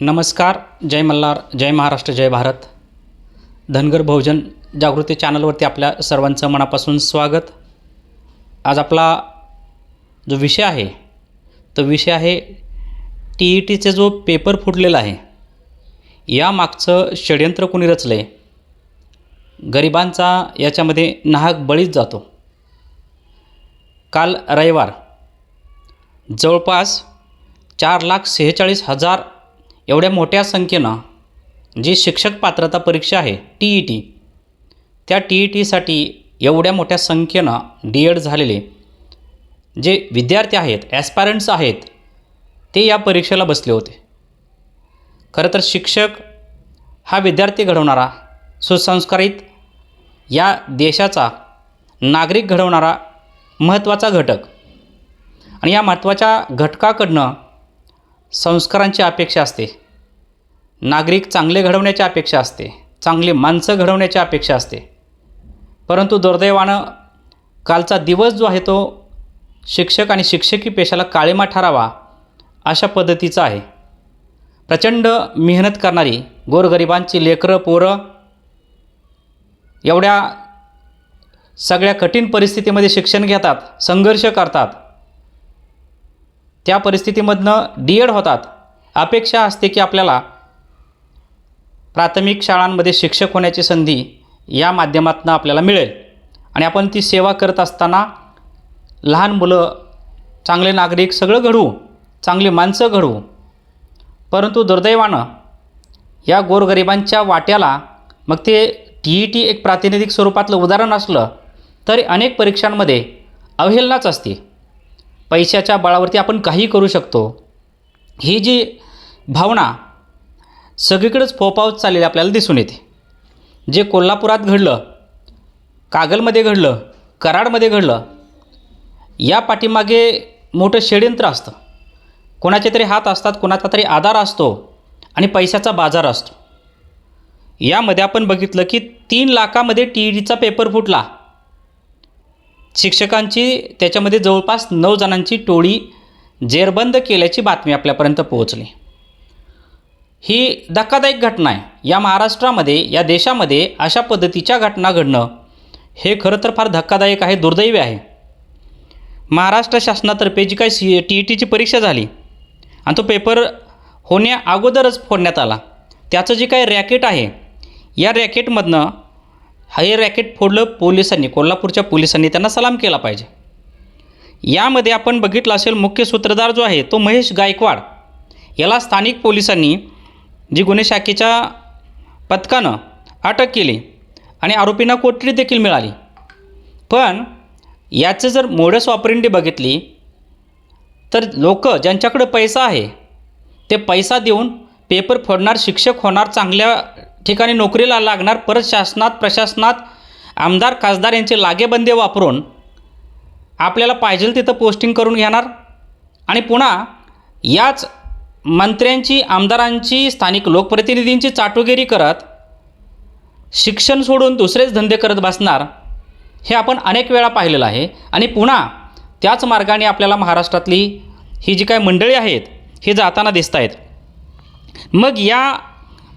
नमस्कार जय मल्हार जय महाराष्ट्र जय भारत. धनगर बहुजन जागृती चॅनलवरती आपल्या सर्वांचं मनापासून स्वागत. आज आपला जो विषय आहे तो विषय आहे टी ई टीचे जो पेपर फुटलेला आहे यामागचं षडयंत्र कोणी रचलं आहे गरिबांचा याच्यामध्ये नाहक बळीच जातो. काल रविवार जवळपास चार लाख सेहेचाळीस हजार एवढ्या मोठ्या संख्येनं जी शिक्षक पात्रता परीक्षा आहे टी ई टी त्या टी ई टीसाठी एवढ्या मोठ्या संख्येनं डी एड झालेले जे विद्यार्थी आहेत ॲस्पायरंट्स आहेत ते या परीक्षेला बसले होते. खरं तर शिक्षक हा विद्यार्थी घडवणारा सुसंस्कारित या देशाचा नागरिक घडवणारा महत्त्वाचा घटक आणि या महत्त्वाच्या घटकाकडनं संस्कारांची अपेक्षा असते. नागरिक चांगले घडवण्याची अपेक्षा असते चांगली माणसं घडवण्याची अपेक्षा असते. परंतु दुर्दैवानं कालचा दिवस जो आहे तो शिक्षक आणि शिक्षकी पेशाला काळीमा ठरावा अशा पद्धतीचा आहे. प्रचंड मेहनत करणारी गोरगरिबांची लेकरं पोरं एवढ्या सगळ्या कठीण परिस्थितीमध्ये शिक्षण घेतात संघर्ष करतात. त्या परिस्थितीमधनं डी एड होतात. अपेक्षा असते की आपल्याला प्राथमिक शाळांमध्ये शिक्षक होण्याची संधी या माध्यमातून आपल्याला मिळेल. आणि आपण ती सेवा करत असताना लहान मुलं चांगले नागरिक सगळं घडवू चांगली माणसं घडवू. परंतु दुर्दैवानं या गोरगरिबांच्या वाट्याला मग ते टी ई टी एक प्रातिनिधिक स्वरूपातलं उदाहरण असलं तरी अनेक परीक्षांमध्ये अवहेलनाच असते. पैशाच्या बळावरती आपण काही करू शकतो. ही जी भावना सगळीकडेच फोफावत चाललेली आपल्याला दिसून येते. जे कोल्हापुरात घडलं कागलमध्ये घडलं कराडमध्ये घडलं या पाठीमागे मोठं षडयंत्र असतं. कोणाचे तरी हात असतात कोणाचा तरी आधार असतो आणि पैशाचा बाजार असतो. यामध्ये आपण बघितलं की तीन लाखामध्ये टी ई डीचा पेपर फुटला. शिक्षकांची त्याच्यामध्ये जवळपास नऊ जणांची टोळी जेरबंद केल्याची बातमी आपल्यापर्यंत पोहोचली. ही धक्कादायक घटना आहे. या महाराष्ट्रामध्ये या देशामध्ये अशा पद्धतीच्या घटना घडणं हे खरं तर फार धक्कादायक आहे दुर्दैवी आहे. महाराष्ट्र शासनातर्फे जी काही सी टी ई टीची परीक्षा झाली आणि तो पेपर होण्या अगोदरच फोडण्यात आला. त्याचं जे काही रॅकेट आहे या रॅकेटमधनं हे रॅकेट फोडलं पोलिसांनी कोल्हापूरच्या पोलिसांनी त्यांना सलाम केला पाहिजे. यामध्ये आपण बघितलं असेल मुख्य सूत्रधार जो आहे तो महेश गायकवाड. याला स्थानिक पोलिसांनी जी गुन्हे शाखेच्या पथकानं अटक केली आणि आरोपींना कोठडी देखील मिळाली. पण याचं जर मोडस ऑपरेंडी बघितली तर लोक ज्यांच्याकडे पैसा आहे ते पैसा देऊन पेपर फोडणार शिक्षक होणार चांगल्या ठिकाणी नोकरीला लागणार परत शासनात प्रशासनात आमदार खासदार यांचे लागेबंदे वापरून आपल्याला पाहिजे तिथं पोस्टिंग करून घेणार आणि पुन्हा याच मंत्र्यांची आमदारांची स्थानिक लोकप्रतिनिधींची चाटुगिरी करत शिक्षण सोडून दुसरेच धंदे करत बसणार हे आपण अनेक वेळा पाहिलेलं आहे. आणि पुन्हा त्याच मार्गाने आपल्याला महाराष्ट्रातली ही जी काही मंडळी आहेत हे जाताना दिसत आहेत मग या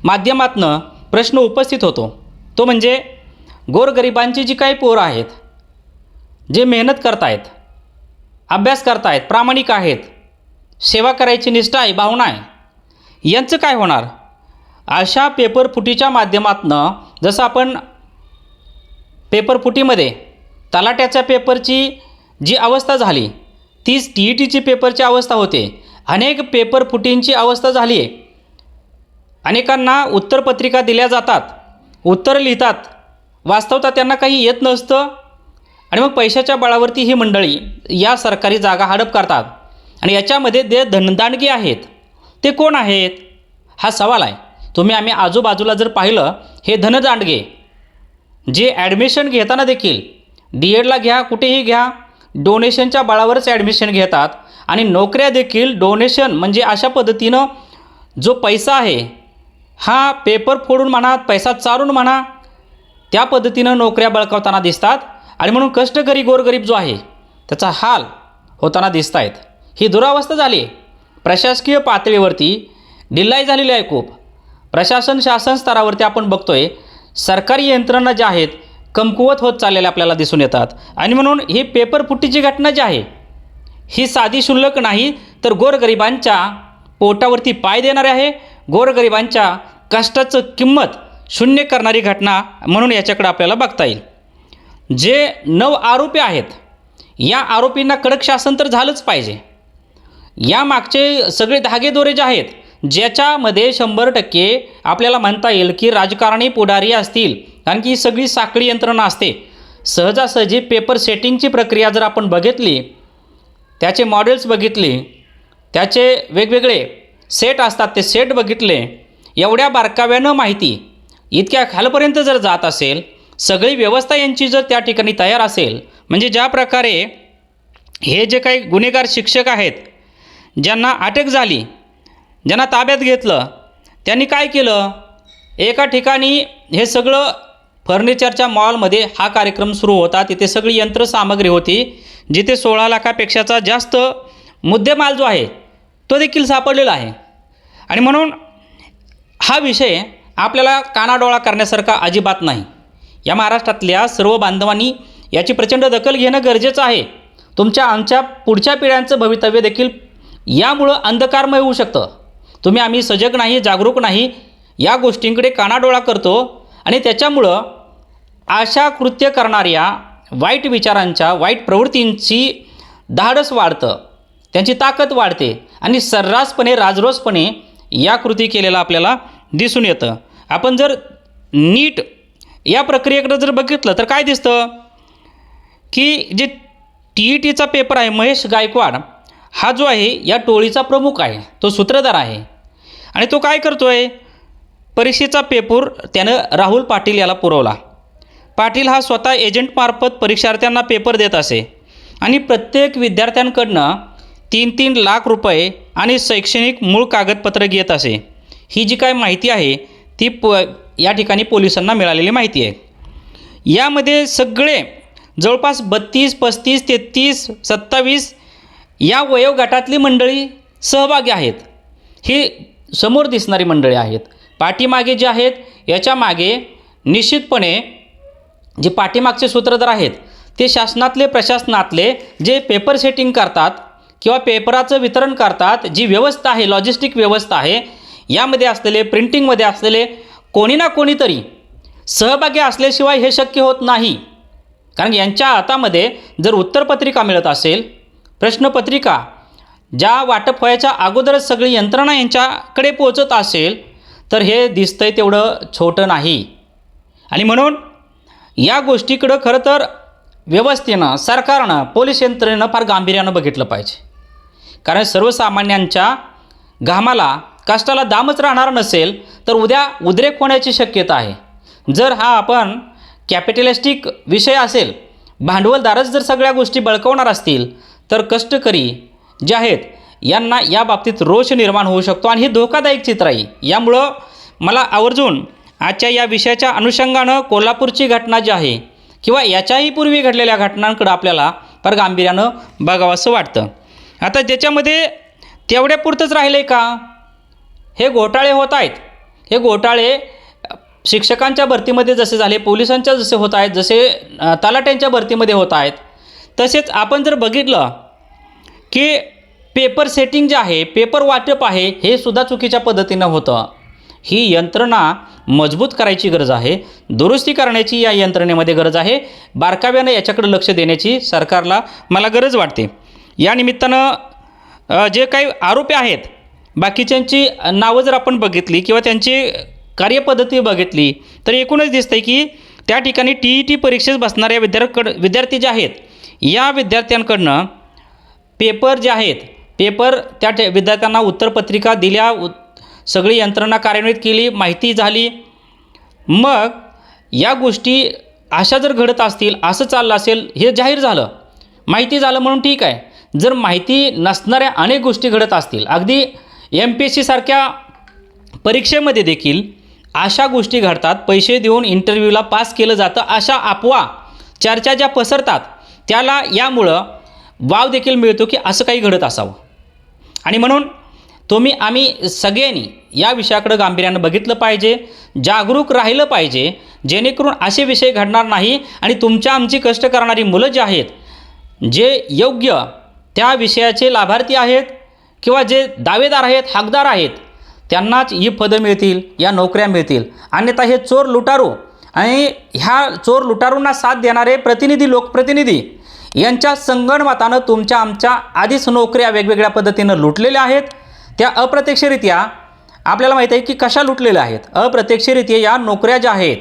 माध्यमातनं प्रश्न उपस्थित होतो. तो म्हणजे गोरगरिबांची जी काही पोरं आहेत जे मेहनत करतायत अभ्यास करतायत प्रामाणिक आहेत सेवा करायची निष्ठा आहे भावना आहे. यांचं काय होणार? अशा पेपरफुटीच्या माध्यमातनं जसं आपण पेपरफुटीमध्ये तलाट्याच्या पेपरची जी अवस्था झाली तीच टी ई टीची पेपरची अवस्था होते. अनेक पेपरफुटींची अवस्था झाली आहे अनेकांना उत्तरपत्रिका दिल्या जातात उत्तर लिहितात. वास्तवता त्यांना काही येत नसतं. आणि मग पैशाच्या बळावरती ही मंडळी या सरकारी जागा हडप करतात. आणि याच्यामध्ये जे धनदांडगे आहेत ते कोण आहेत? हा सवाल आहे. तुम्ही आम्ही आजूबाजूला जर पाहिलं हे धनदांडगे जे ॲडमिशन घेताना देखील डी एडला घ्या कुठेही घ्या डोनेशनच्या बळावरच ॲडमिशन घेतात आणि नोकऱ्या देखील डोनेशन म्हणजे अशा पद्धतीनं जो पैसा आहे हा पेपर फोडून म्हणा पैसा चारून म्हणा त्या पद्धतीनं नोकऱ्या बळकावताना दिसतात. आणि म्हणून कष्टकरी गोरगरीब जो आहे त्याचा हाल होताना दिसत आहेत ही दुरावस्था झाली. प्रशासकीय पातळीवरती ढिल्लाई झालेली आहे खूप. प्रशासन शासन स्तरावरती आपण बघतोय सरकारी यंत्रणा ज्या आहेत कमकुवत होत चाललेल्या आपल्याला दिसून येतात. आणि म्हणून ही पेपर फुटीची घटना जी आहे ही साधी शुल्लक नाही तर गोरगरिबांच्या पोटावरती पाय देणारे आहे. गोरगरिबांच्या कष्टाचं किंमत शून्य करणारी घटना म्हणून याच्याकडे आपल्याला बघता येईल. जे नऊ आरोपी आहेत या आरोपींना कडक शासन तर झालंच पाहिजे. या मागचे सगळे धागेदोरे जे आहेत ज्याच्यामध्ये शंभर टक्के आपल्याला म्हणता येईल की राजकारणी पुढारी असतील कारण की ही सगळी साखळी यंत्रणा असते. सहजासहजी पेपर सेटिंगची प्रक्रिया जर आपण बघितली त्याचे मॉडेल्स बघितले त्याचे वेगवेगळे सेट असतात ते सेट बघितले एवढ्या बारकाव्यानं माहिती इतक्या खालपर्यंत जर जात असेल सगळी व्यवस्था यांची जर त्या ठिकाणी तयार असेल म्हणजे ज्या प्रकारे हे जे काही गुन्हेगार शिक्षक आहेत ज्यांना अटक झाली ज्यांना ताब्यात घेतलं त्यांनी काय केलं? एका ठिकाणी हे सगळं फर्निचरच्या मॉलमध्ये हा कार्यक्रम सुरू होता. तिथे सगळी यंत्रसामग्री होती जिथे सोळा लाखापेक्षाचा जास्त मुद्देमाल जो आहे तो देखील सापडलेला आहे. आणि म्हणून हा विषय आपल्याला कानाडोळा करण्यासारखा अजिबात नाही. या महाराष्ट्रातल्या सर्व बांधवांनी याची प्रचंड दखल घेणं गरजेचं आहे. तुमच्या आमच्या पुढच्या पिढ्यांचं भवितव्य देखील यामुळं अंधकारमय होऊ शकतं. तुम्ही आम्ही सजग नाही जागरूक नाही या गोष्टींकडे कानाडोळा करतो आणि त्याच्यामुळं अशा कृत्य करणाऱ्या वाईट विचारांच्या वाईट प्रवृत्तींची धाडस वाढतं त्यांची ताकद वाढते आणि सर्रासपणे राजरोसपणे या कृती केलेलं आपल्याला दिसून येतं. आपण जर नीट या प्रक्रियेकडे जर बघितलं तर काय दिसतं? की जे टी ई टीचा पेपर आहे महेश गायकवाड हा जो आहे या टोळीचा प्रमुख आहे तो सूत्रधार आहे. आणि तो काय करतो आहे परीक्षेचा पेपर त्यानं राहुल पाटील याला पुरवला. पाटील हा स्वतः एजंटमार्फत परीक्षार्थ्यांना पेपर देत असे. आणि प्रत्येक विद्यार्थ्यांकडनं तीन तीन लाख रुपये आणि शैक्षणिक मूळ कागदपत्र घेत असे. ही जी काय माहिती आहे ती प या ठिकाणी पोलिसांना मिळालेली माहिती आहे. यामध्ये सगळे जवळपास बत्तीस पस्तीस तेहतीस सत्तावीस या वयोगटातली मंडळी सहभागी आहेत. ही समोर दिसणारी मंडळी आहेत. पाठीमागे जे आहेत याच्या मागे निश्चितपणे जे पाठीमागचे सूत्रधार आहेत ते शासनातले प्रशासनातले जे पेपर सेटिंग करतात किंवा पेपराचं वितरण करतात जी व्यवस्था आहे लॉजिस्टिक व्यवस्था आहे यामध्ये असलेले प्रिंटिंगमध्ये असलेले कोणी ना कोणीतरी सहभागी असल्याशिवाय हे शक्य होत नाही. कारण यांच्या हातामध्ये जर उत्तरपत्रिका मिळत असेल प्रश्नपत्रिका ज्या वाटप व्हायच्या अगोदरच सगळी यंत्रणा यांच्याकडे पोचत असेल तर हे दिसतंय तेवढं छोटं नाही. आणि म्हणून या गोष्टीकडं खरं तर व्यवस्थेनं सरकारनं पोलीस यंत्रणेनं फार गांभीर्यानं बघितलं पाहिजे. कारण सर्वसामान्यांच्या घामाला कष्टाला दामच राहणार नसेल तर उद्या उद्रेक होण्याची शक्यता आहे. जर हा आपण कॅपिटलिस्टिक विषय असेल भांडवलदारच जर सगळ्या गोष्टी बळकवणार असतील तर कष्टकरी जे आहेत यांना या बाबतीत रोष निर्माण होऊ शकतो आणि हे धोकादायक चित्र आहे. यामुळं मला आवर्जून आजच्या या विषयाच्या अनुषंगानं कोल्हापूरची घटना जी आहे किंवा याच्याही पूर्वी घडलेल्या घटनांकडं आपल्याला फार गांभीर्यानं बघावंसं वाटतं. आता ज्याच्यामध्ये तेवढ्यापुरतंच राहिलं आहे का? हे घोटाळे होत आहेत. हे घोटाळे शिक्षकांच्या भरतीमध्ये जसे झाले पोलिसांच्या जसे होत आहेत जसे तलाट्यांच्या भरतीमध्ये होत आहेत तसेच आपण जर बघितलं की पेपर सेटिंग जे आहे पेपर वाटप आहे हे सुद्धा चुकीच्या पद्धतीनं होतं. ही यंत्रणा मजबूत करायची गरज आहे दुरुस्ती करण्याची या यंत्रणेमध्ये गरज आहे. बारकाव्यानं याच्याकडे लक्ष देण्याची सरकारला मला गरज वाटते. या निमित्तानं जे काही आरोपी आहेत बाकीच्यांची नावं जर आपण बघितली किंवा त्यांची कार्यपद्धती बघितली तर एकूणच दिसतंय की त्या ठिकाणी टी ई टी परीक्षेस बसणाऱ्या विद्यार्थ्याकड विद्यार्थी जे आहेत या विद्यार्थ्यांकडनं पेपर जे आहेत पेपर त्या ठे विद्यार्थ्यांना उत्तरपत्रिका दिल्या उत सगळी यंत्रणा कार्यान्वित केली माहिती झाली. मग या गोष्टी अशा जर घडत असतील असं चाललं असेल हे जाहीर झालं. माहिती झालं म्हणून ठीक आहे. जर माहिती नसणाऱ्या अनेक गोष्टी घडत असतील अगदी एम पी एस सीसारख्या परीक्षेमध्ये देखील अशा गोष्टी घडतात. पैसे देऊन इंटरव्ह्यूला पास केलं जातं अशा अफवा चर्चा ज्या पसरतात त्याला यामुळं वाव देखील मिळतो की असं काही घडत असावं. आणि म्हणून तुम्ही आम्ही सगळ्यांनी या विषयाकडं गांभीर्यानं बघितलं पाहिजे जागरूक राहिलं पाहिजे जेणेकरून असे विषय घडणार नाही आणि तुमच्या आमची कष्ट करणारी मुलं जी आहेत जे योग्य त्या विषयाचे लाभार्थी आहेत किंवा जे दावेदार आहेत हकदार आहेत त्यांनाच ही पदं मिळतील या नोकऱ्या मिळतील. अन्यथा हे चोर लुटारू आणि ह्या चोर लुटारूंना साथ देणारे प्रतिनिधी लोकप्रतिनिधी यांच्या संगणमतानं तुमच्या आमच्या आधीच नोकऱ्या वेगवेगळ्या पद्धतीनं लुटलेल्या आहेत. त्या अप्रत्यक्षरित्या आपल्याला माहीत आहे की कशा लुटलेल्या आहेत. अप्रत्यक्षरित्या या नोकऱ्या ज्या आहेत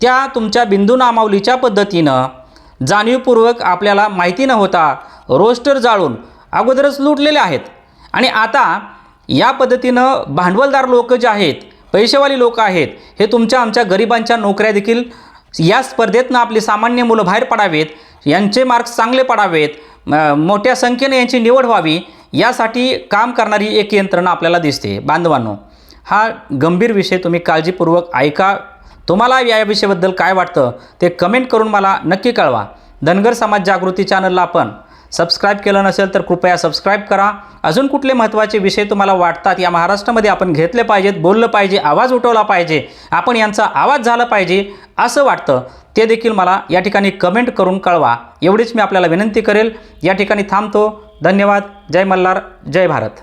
त्या तुमच्या बिंदू नामावलीच्या पद्धतीनं जाणीवपूर्वक आपल्याला माहिती न होता रोस्टर जाळून अगोदरच लुटलेले आहेत. आणि आता या पद्धतीनं भांडवलदार लोक जे आहेत पैसेवाली लोक आहेत हे तुमच्या आमच्या गरिबांच्या नोकऱ्या देखील या स्पर्धेतनं आपली सामान्य मुलं बाहेर पडावेत यांचे मार्क्स चांगले पडावेत मोठ्या संख्येने यांची निवड व्हावी यासाठी काम करणारी एक यंत्रणा आपल्याला दिसते. बांधवांनो हा गंभीर विषय तुम्ही काळजीपूर्वक ऐका. तुम्हाला या विषयाबद्दल काय वाटतं ते कमेंट करून मला नक्की कळवा. धनगर समाज जागृती चॅनलला आपण सबस्क्राईब केलं नसेल तर कृपया सबस्क्राईब करा. अजून कुठले महत्त्वाचे विषय तुम्हाला वाटतात या महाराष्ट्रामध्ये आपण घेतले पाहिजेत बोललं पाहिजे आवाज उठवला पाहिजे आपण यांचा आवाज झाला पाहिजे असं वाटतं ते देखील मला या ठिकाणी कमेंट करून कळवा. एवढीच मी आपल्याला विनंती करेल. या ठिकाणी थांबतो. धन्यवाद. जय मल्हार. जय भारत.